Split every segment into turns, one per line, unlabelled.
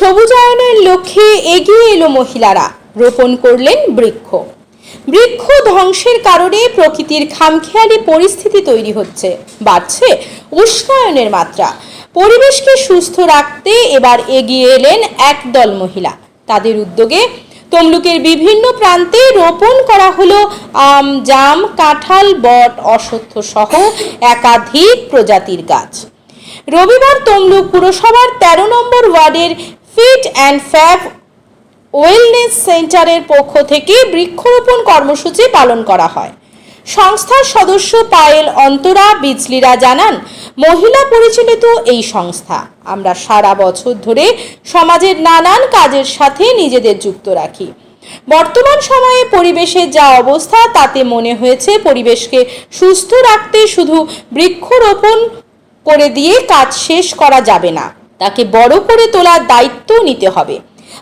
সবুজায়নের লক্ষ্যে এগিয়ে এলো মহিলারা। রোপণ করলেন বৃক্ষ। বৃক্ষ ধ্বংসের কারণে প্রকৃতির খামখেয়ালি পরিস্থিতি তৈরি হচ্ছে। বাড়ছে উষ্ণায়নের মাত্রা। পরিবেশকে সুস্থ রাখতে এবার এগিয়ে এলেন একদল মহিলা। তাদের উদ্যোগে তমলুকের বিভিন্ন প্রান্তে রোপণ করা হলো আম, জাম, কাঁঠাল, বট, অশ্বত্থ সহ একাধিক প্রজাতির গাছ। রবিবার তমলুক পুরসভার তেরো নম্বর ওয়ার্ডের ফিট অ্যান্ড ফ্যাব ওয়েলনেস সেন্টারের পক্ষ থেকে বৃক্ষরোপণ কর্মসূচি পালন করা হয়। সংস্থার সদস্য পায়েল অন্তরা বিজলিরা জানান, মহিলা পরিচালিত এই সংস্থা। আমরা সারা বছর ধরে সমাজের নানান কাজের সাথে নিজেদের যুক্ত রাখি। বর্তমান সময়ে পরিবেশের যা অবস্থা, তাতে মনে হয়েছে পরিবেশকে সুস্থ রাখতে শুধু বৃক্ষরোপণ করে দিয়ে কাজ শেষ করা যাবে না। তাকে বড় করে তোলার দায়িত্ব নিতে হবে।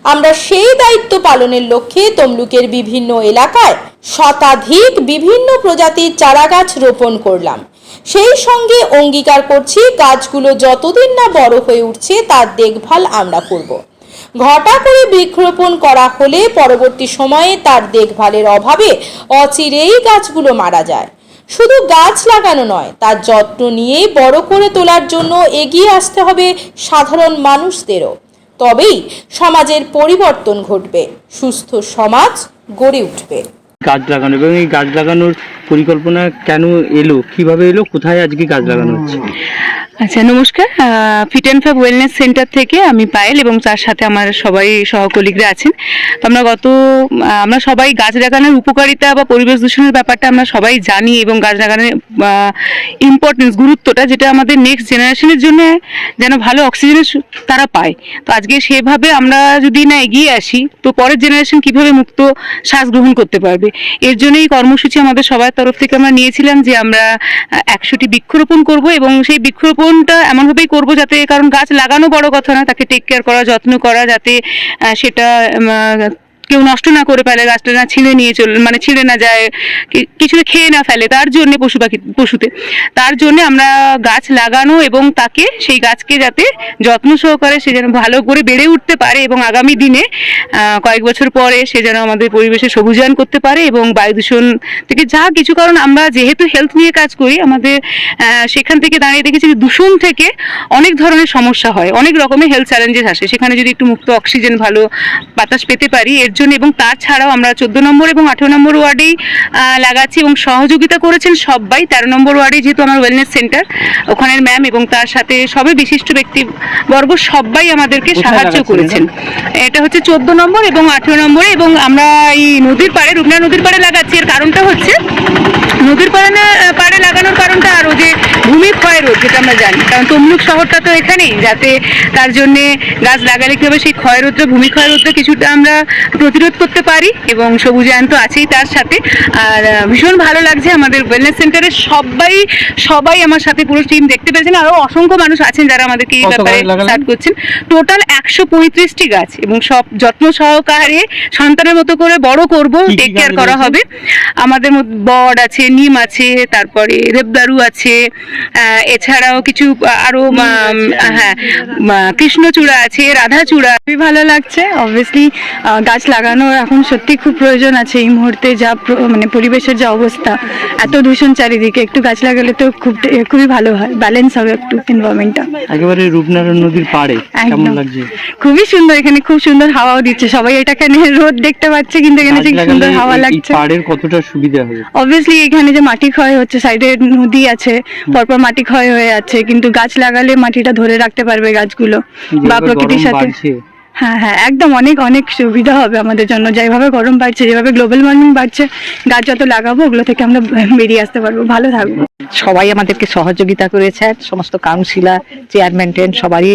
আমরা সেই দায়িত্ব পালনের লক্ষ্যে তমলুকের বিভিন্ন এলাকায় শতাধিক বিভিন্ন প্রজাতির চারাগাছ রোপণ করলাম। সেই সঙ্গে অঙ্গীকার করছি, গাছগুলো যতদিন না বড় হয়ে উঠছে, তার দেখভাল আমরা করব। ঘটা করে বৃক্ষরোপণ করা হলে পরবর্তী সময়ে তার দেখভালের অভাবে অচিরেই গাছগুলো মারা যায়। শুধু গাছ লাগানো নয়, তার যত্ন নিয়ে বড় করে তোলার জন্য এগিয়ে আসতে হবে সাধারণ মানুষদেরও। তবেই সমাজের পরিবর্তন ঘটবে, সুস্থ সমাজ গড়ে উঠবে।
গাছ লাগানো, এবং এই গাছ লাগানোর পরিকল্পনা কেন এলো? কীভাবে এলো? কোথায় আজকে গাছ লাগানো হচ্ছে?
আচ্ছা নমস্কার। Fit and fab wellness centre থেকে আমি পায়েল এবং তার সাথে আমার সবাই সহকলিগরা আছেন। তো আমরা গত আমরা সবাই গাছ লাগানোর উপকারিতা বা পরিবেশ দূষণের ব্যাপারটা আমরা সবাই জানি এবং গাছ লাগানোর ইম্পর্টেন্স গুরুত্বটা যেটা আমাদের নেক্সট জেনারেশনের জন্য যেন ভালো অক্সিজেনের তারা পায়। তো আজকে সেভাবে আমরা যদি না এগিয়ে আসি, তো পরের জেনারেশন কীভাবে মুক্ত শ্বাস গ্রহণ করতে পারবে? এর জন্য এই কর্মসূচি আমাদের সবার তরফ থেকে আমরা নিয়েছিলাম যে আমরা একশোটি বৃক্ষরোপণ করব এবং সেই বৃক্ষরোপণটা এমনভাবেই করব যাতে, কারণ গাছ লাগানো বড় কথা না, তাকে টেক কেয়ার করা, যত্ন করা, যাতে সেটা কেউ নষ্ট না করে ফেলে, গাছটা না ছিঁড়ে নিয়ে চল মানে ছিঁড়ে না যায় কিছুতে খেয়ে না ফেলে, তার জন্য পশু পাখি, পশুতে। তার জন্য আমরা গাছ লাগানো এবং তাকে সেই গাছকে যাতে যত্ন সহকারে সে যেন ভালো করে বেড়ে উঠতে পারে এবং আগামী দিনে কয়েক বছর পরে সে যেন আমাদের পরিবেশে সবুজায়ন করতে পারে এবং বায়ু দূষণ থেকে যা কিছু, কারণ আমরা যেহেতু হেলথ নিয়ে কাজ করি, আমাদের সেখান থেকে দাঁড়িয়ে দেখেছি দূষণ থেকে অনেক ধরনের সমস্যা হয়, অনেক রকমের হেলথ চ্যালেঞ্জেস আসে। সেখানে যদি একটু মুক্ত অক্সিজেন ভালো বাতাস পেতে পারি, এর জন্য এবং তাছাড়াও আমরা চোদ্দ নম্বর এবং আঠেরো নম্বর ওয়ার্ডেই লাগাচ্ছি এবং সহযোগিতা করেছেন সবাই। তেরো নম্বর ওয়ার্ডে যেহেতু আমার ওয়েলনেস সেন্টার ওখানের ম্যাম এবং তার সাথে সবাই বিশিষ্ট ব্যক্তিবর্গ সবাই আমাদেরকে সাহায্য করেছেন। এটা হচ্ছে চোদ্দ নম্বর এবং আঠেরো নম্বরে এবং আমরা এই নদীর পাড়ে রূপনা নদীর পাড়ে লাগাচ্ছি। এর কারণটা হচ্ছে নদীর পাড়ে না পাড়ে লাগানোর কারণটা আরও যে ভূমি ক্ষয় রোধ যেটা আমরা জানি। কারণ তমলুক শহরটা তো এখানেই যাতে তার জন্যে গাছ লাগালে কী হবে সেই ক্ষয় রোধটা ভূমি ক্ষয় রোধটা কিছুটা আমরা প্রতিরোধ করতে পারি এবং সবুজায়ন তো আছেই তার সাথে। আর ভীষণ ভালো লাগছে আমাদের ওয়েলনেস সেন্টারের সবাই সবাই আমার সাথে পুরো টিম দেখতে পেয়েছেন। আরও অসংখ্য মানুষ আছেন যারা আমাদেরকে এই ব্যাপারে? সাথ করছেন। টোটাল একশো পঁয়ত্রিশটি গাছ এবং সব যত্ন সহকারে সন্তানের মতো করে বড় করব টেক কেয়ার করা হবে। আমাদের মধ্যে বট আছে নিম আছে তারপরে দেবদারু আছে এছাড়াও কিছু আহ, আরও হ্যাঁ কৃষ্ণচূড়া আছে রাধাচূড়া
খুবই ভালো লাগছে অবভিয়াসলি গাছ লাগানোর এখন সত্যি খুব প্রয়োজন আছে এই মুহূর্তে যা মানে পরিবেশের যা অবস্থা এত দূষণ চারিদিকে একটু গাছ লাগালে তো খুব খুবই ভালো হয় ব্যালেন্স হবে একটু এনভায়রনমেন্টটা
একেবারে রূপনারায়ণ নদীর পাড়ে কেমন। লাগছে?
খুবই সুন্দর এখানে খুব সুন্দর হাওয়াও দিচ্ছে সবাই এটাকে রোদ দেখতে পাচ্ছে কিন্তু এখানে ঠিক সুন্দর হাওয়া লাগছে।
পাড়ের কতটা সুবিধা হবে?
অবভিয়াসলি এখানে যে মাটি ক্ষয় হচ্ছে সাইডে নদী আছে পরপর মাটি ক্ষয় হয়ে যাচ্ছে কিন্তু গাছ লাগালে মাটিটা ধরে রাখতে পারবে গাছগুলো বা প্রকৃতির সাথে হ্যাঁ হ্যাঁ একদম অনেক অনেক সুবিধা হবে আমাদের জন্য। যেভাবে গরম বাড়ছে, যেভাবে গ্লোবাল ওয়ার্মিং বাড়ছে, গাছ যত লাগাবো, ওগুলো থেকে আমরা বেরিয়ে আসতে পারব। ভালো থাকব।
সবাই আমাদেরকে সহযোগিতা করেছেন সমস্ত কাউন্সিলর, চেয়ারম্যান, টেন, সবারই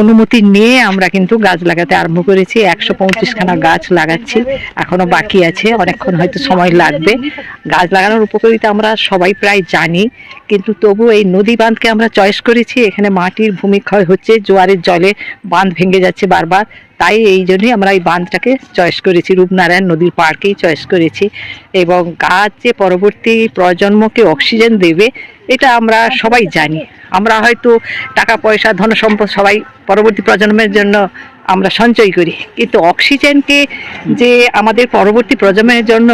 অনুমতি নিয়ে আমরা কিন্তু গাছ লাগাতে আরম্ভ করেছি। একশো পঁয়ত্রিশখানা গাছ লাগাচ্ছি, এখনও বাকি আছে, অনেকক্ষণ হয়তো সময় লাগবে। গাছ লাগানোর উপকারিতা আমরা সবাই প্রায় জানি, কিন্তু তবু এই নদী বাঁধকে আমরা চয়েস করেছি। এখানে মাটির ভূমিক্ষয় হচ্ছে, জোয়ারের জলে বাঁধ ভেঙে যাচ্ছে বারবার। তাই এই জন্যই আমরা এই বাঁধটাকে চয়েস করেছি। রূপনারায়ণ নদীর পার্কেই চয়েস করেছি এবং গাছ যে পরবর্তী প্রজন্মকে অক্সিজেন দেবে, এটা আমরা সবাই জানি। আমরা হয়তো টাকা পয়সা ধন সম্পদ সবাই পরবর্তী প্রজন্মের জন্য আমরা সঞ্চয় করি। কিন্তু অক্সিজেনকে যে আমাদের পরবর্তী প্রজন্মের জন্য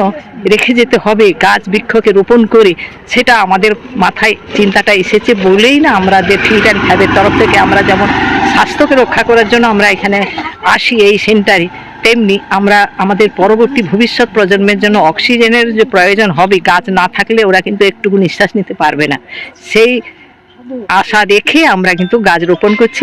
রেখে যেতে হবে, গাছ বৃক্ষকে রোপণ করে, সেটা আমাদের মাথায় চিন্তাটা এসেছে বলেই না আমাদের ফিট অ্যান্ড ফ্যাবের তরফ থেকে আমরা যেমন স্বাস্থ্যকে রক্ষা করার জন্য আমরা এখানে আসি এই সেন্টারে, তেমনি আমরা আমাদের পরবর্তী ভবিষ্যৎ প্রজন্মের জন্য অক্সিজেনের যে প্রয়োজন হবে, গাছ না থাকলে ওরা কিন্তু একটুকু নিঃশ্বাস নিতে পারবে না। সেই আশা রেখে আমরা কিন্তু গাছ রোপণ করছি।